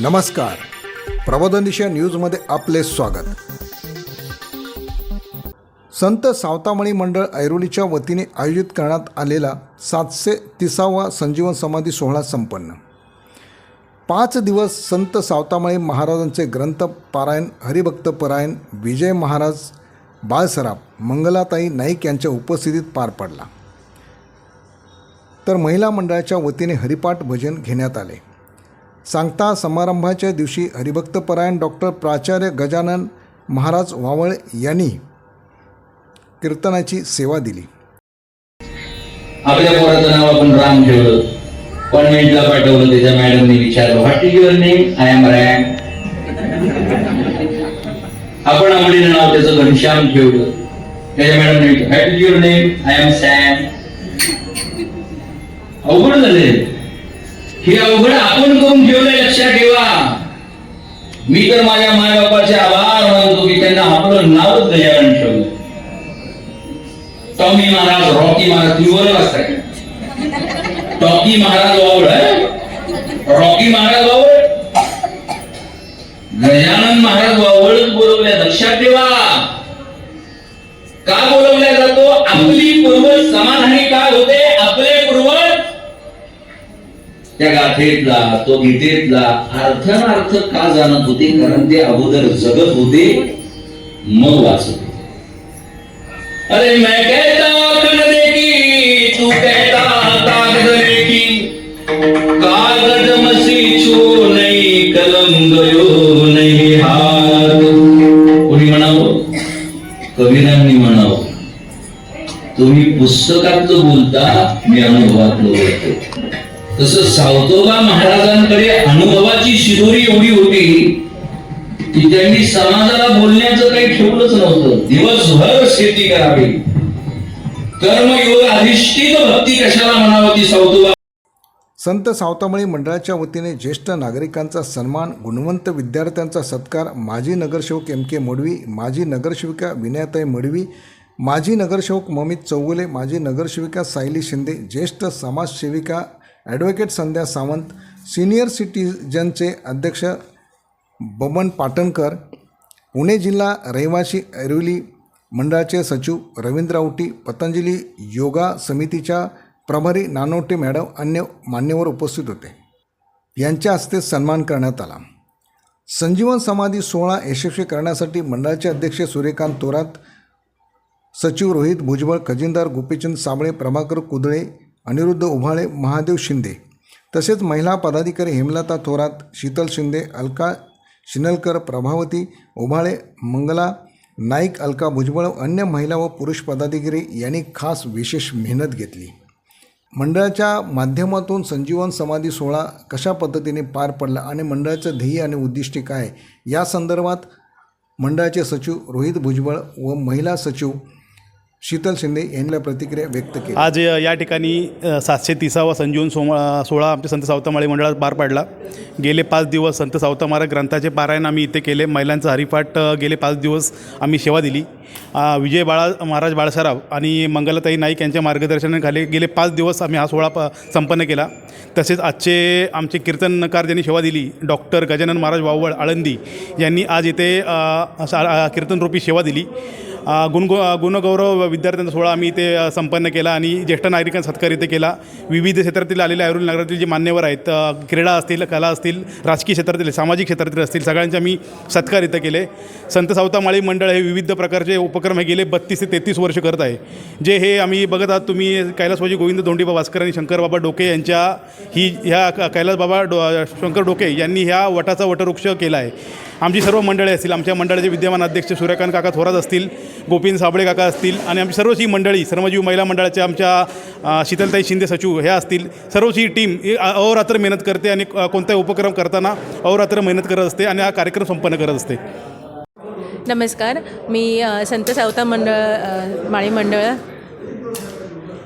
नमस्कार. प्रबोधन दिशा न्यूजमध्ये आपले स्वागत. संत सावतामणी मंडळ ऐरोलीच्या वतीने आयोजित करण्यात आलेला सातशे तिसावा संजीवन समाधी सोहळा संपन्न. पाच दिवस संत सावतामणी महाराजांचे ग्रंथ पारायण हरिभक्त परायण विजय महाराज बाळसराफ मंगलाताई नाईक यांच्या उपस्थितीत पार पडला. तर महिला मंडळाच्या वतीने हरिपाठ भजन घेण्यात आले. सांगता समारंभाच्या दिवशी हरिभक्तपरायण डॉक्टर प्राचार्य गजानन महाराज वावळ यांनी कीर्तनाची सेवा दिली. आपल्या पोराचं नाव आपण राम ठेवलं. कॉन्व्हेंटला पाठवलं त्याच्या मॅडमने विचारलं what is your name I am Ram आपण आवडीनं नाव त्याचं घनश्याम ठेवलं. त्याच्या मॅडमने what is your name I am Sam अवघड झाले हे अवघड आपण करून ठेवलंय लक्षात ठेवा. मी तर माझ्या मायबापाचे आभार मानतो की त्यांना आपलं नावच गजानन ठेवलं. टॉमी महाराज रॉकी महाराज तुम्ही बोलत असताय. टॉकी महाराज वावड रॉकी महाराज वावड गजानन महाराज वावळच बोलवल्या लक्षात ठेवा. का बोलवल्या जातो? आपली पूर्वज समाधानी का होते? त्या गाथेतला तो गीतेतला अर्थानर्थ का जाणत होते? कारण ते अगोदर जगत होते मग वाचत होते. अरे मैं कहता कन की तू कहता कागद की कागद मसी छो नहीं कलम गयो नहीं हात कोणी म्हणावं? कवीरांनी म्हणावं तुम्ही पुस्तकातलं बोलता मी अनुभवातलं बोलतो तसं सावतोबा महाराजांकडे अनुभवाची शिदोरी एवढी होती की त्यांनी समाजाला बोलण्याचं काही ठेवलंच नव्हतं. दिवसभर शेती करावी. कर्मयोग अधिष्ठित भक्ती कशाला म्हणावं ती सावतोबा? संत सावतामळी मंडळाच्या वतीने ज्येष्ठ नागरिकांचा सन्मान गुणवंत विद्यार्थ्यांचा सत्कार माजी नगरसेवक एम के मोडवी माजी नगरसेविका विनयाताई मडवी माजी नगरसेवक ममित चौगुले माजी नगरसेविका सायली शिंदे ज्येष्ठ समाजसेविका ॲडव्होकेट संध्या सावंत सिनियर सिटीजनचे अध्यक्ष बबन पाटणकर पुणे जिल्हा रहिवासी ऐरोली मंडळाचे सचिव रवींद्र औटी पतंजली योगा समितीच्या प्रभारी नानोटे मॅडम अन्य मान्यवर उपस्थित होते. यांच्या हस्ते सन्मान करण्यात आला. संजीवन समाधी सोहळा यशस्वी करण्यासाठी मंडळाचे अध्यक्ष सूर्यकांत थोरात सचिव रोहित भुजबळ खजिनदार गोपीचंद साबळे प्रभाकर कुदळे अनिरुद्ध उभाळे महादेव शिंदे. तसेच महिला पदाधिकारी हेमलता थोरात शीतल शिंदे अलका शिनलकर प्रभावती उभाळे मंगला नाईक अलका भुजबळ अन्य महिला व पुरुष पदाधिकारी यांनी खास विशेष मेहनत घेतली. मंडळाच्या माध्यमातून संजीवन समाधी सोहळा कशा पद्धतीने पार पडला आणि मंडळाचं ध्येय आणि उद्दिष्टे काय? या संदर्भात मंडळाचे सचिव रोहित भुजबळ व महिला सचिव शीतल शिंदे यांनी प्रतिक्रिया व्यक्त केली. आज या ठिकाणी सातशे तिसावा संजीवन सोमा सोहळा आमच्या संत सावतामाळी मंडळात पार पाडला. गेले पाच दिवस संत सावतामाळा ग्रंथाचे पारायण आम्ही इथे केले. महिलांचा हरिपाठ गेले पाच दिवस आम्ही सेवा दिली. विजय बाळा महाराज बाळसराव आणि मंगलताई नाईक यांच्या मार्गदर्शनाखाली गेले पाच दिवस आम्ही हा सोहळा प संपन्न केला. तसेच आजचे आमचे कीर्तनकार ज्यांनी सेवा दिली डॉक्टर गजानन महाराज वावळ आळंदी यांनी आज इथे कीर्तनरूपी सेवा दिली. गुणगो गुणगौरव विद्यार्थ्यांचा सोहळा आम्ही इथे संपन्न केला आणि ज्येष्ठ नागरिकांचा सत्कार इथे केला. विविध क्षेत्रातील आलेले ऐरोली नगरातील जे मान्यवर आहेत क्रीडा असतील कला असतील राजकीय क्षेत्रातील सामाजिक क्षेत्रातील असतील सगळ्यांचे आम्ही सत्कार इथं केले. संत सावतामाळी मंडळ हे विविध प्रकारचे उपक्रम हे गेले बत्तीस ते तेहतीस वर्ष करत आहे. जे हे आम्ही बघत आहात तुम्ही कैलासवाजी गोविंद धोंडीबा भास्कर आणि शंकरबाबा डोके यांच्या ही ह्या क- कैलासबाबा डो शंकर डोके यांनी ह्या वटाचा वटवृक्ष केला आहे. आमची सर्व मंडळे असतील आमच्या मंडळाचे विद्यमान अध्यक्ष सूर्यकांत काका थोरात असतील गोपीन साबळे काका असतील आणि आमची सर्वच ही मंडळी श्रमजीव महिला मंडळाच्या आमच्या शीतलताई शिंदे सचिव ह्या असतील सर्वच ही टीम ही अहोरात्र मेहनत करते आणि कोणताही उपक्रम करताना अहोरात्र मेहनत करत असते आणि हा कार्यक्रम संपन्न करत असते. नमस्कार मी संत सावता मंडळ माळी मंडळ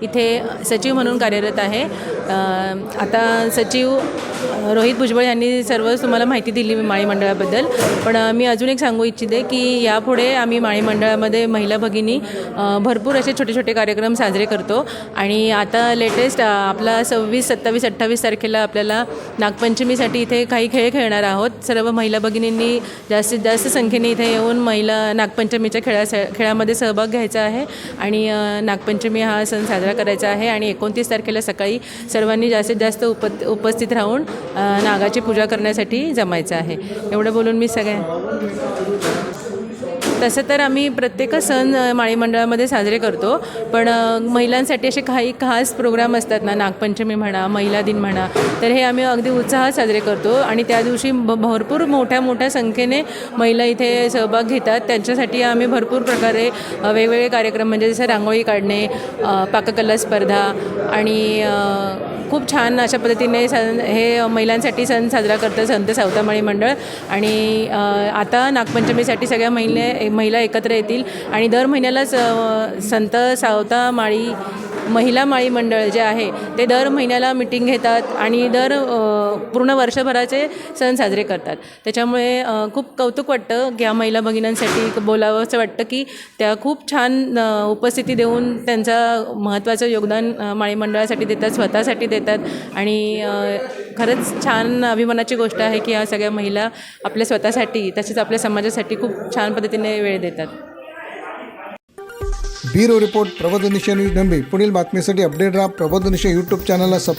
इथे सचिव म्हणून कार्यरत आहे. आता सचिव रोहित भुजबळ यांनी सर्व तुम्हाला माहिती दिली माळी मंडळाबद्दल. पण मी अजून एक सांगू इच्छिते की यापुढे आम्ही माळी मंडळामध्ये महिला भगिनी भरपूर असे छोटे छोटे कार्यक्रम साजरे करतो. आणि आता लेटेस्ट आपला सव्वीस सत्तावीस अठ्ठावीस तारखेला आपल्याला नागपंचमीसाठी इथे काही खेळ खेळणार आहोत. सर्व महिला भगिनींनी जास्तीत जास्त संख्येने इथे येऊन महिला नागपंचमीच्या खेळा खेळामध्ये सहभाग घ्यायचा आहे. आणि नागपंचमी हा सण साजरा करायचा आहे. आणि एकोणतीस तारखेला सकाळी सर्वांनी जास्तीत जास्त उप उपस्थित राहून नागाची पूजा करण्यासाठी जमायचं आहे. एवढं बोलून मी सगळ्या तसं तर आम्ही प्रत्येक सण माळीमंडळामध्ये माळी मंडळामध्ये साजरे करतो. पण महिलांसाठी असे काही खास प्रोग्राम असतात ना नागपंचमी म्हणा महिला दिन म्हणा तर हे आम्ही अगदी उत्साहात साजरे करतो. आणि त्या दिवशी भ भरपूर मोठ्या मोठ्या संख्येने महिला इथे सहभाग घेतात. त्यांच्यासाठी आम्ही भरपूर प्रकारे वेगवेगळे कार्यक्रम म्हणजे जसं रांगोळी काढणे पाककला स्पर्धा आणि खूप छान अशा पद्धतीने सण हे महिलांसाठी सण साजरा करतं संत सावतामाळी मंडळ. आणि आता नागपंचमीसाठी सगळ्या महिले महिला एकत्र येतील आणि दर महिन्यालाच संत संत सावतामाळी महिला माळी मंडळ जे आहे ते दर महिन्याला मिटिंग घेतात आणि दर पूर्ण वर्षभराचे सण साजरे करतात. त्याच्यामुळे खूप कौतुक वाटतं की या महिला भगिनींसाठी बोलावं असं वाटतं की त्या खूप छान उपस्थिती देऊन त्यांचा महत्त्वाचं योगदान माळी मंडळासाठी देतात स्वतःसाठी देतात. आणि खरंच छान अभिमानाची गोष्ट आहे की या सगळ्या महिला आपल्या स्वतःसाठी तसेच आपल्या समाजासाठी खूप छान पद्धतीने वेळ देतात. ब्युरो रिपोर्ट प्रबोधनिशा न्यूज नंबी पुढील बातमीसाठी अपडेट राहा प्रबोधनिशा यूट्यूब चॅनलला सब